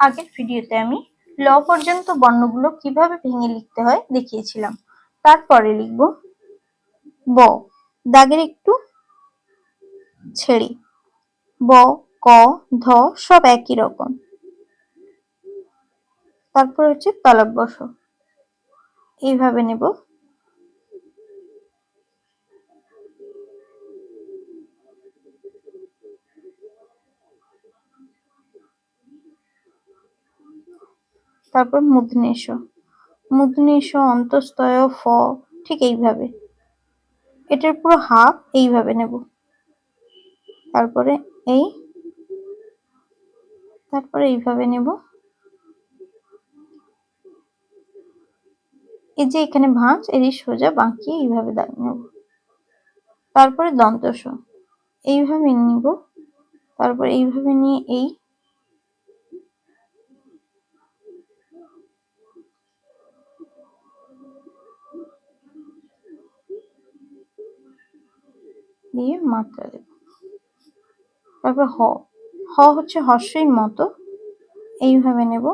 আগের ভিডিওতে আমি ল পর্যন্ত বর্ণগুলো কীভাবে ভেঙে লিখতে হয় দেখিয়েছিলাম। তারপরে লিখব ব। দাগের একটু ছেড়ে। ব, ক, ধ সব একই রকম। তারপর হচ্ছে তলব বস এইভাবে নেব। তারপর মূর্ধনেশ মূর্ধনেশ অন্তস্তয় ফ, ঠিক এইভাবে। এটার পুরো হাফ এইভাবে নেব। তারপরে এই, তারপরে এইভাবে নেব। এই যে এখানে ভাঁজ এরই সোজা বাঁকিয়ে এইভাবে নেব। তারপরে দন্তস এইভাবে নিব। তারপর এইভাবে নিয়ে এই দিয়ে মাত্রা দেব। তারপর হ। হ হচ্ছে হর্ষের মতো। এইভাবে নেব।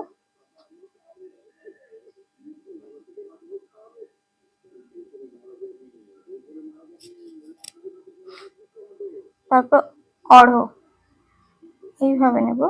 তারপর অড় এইভাবে নেব।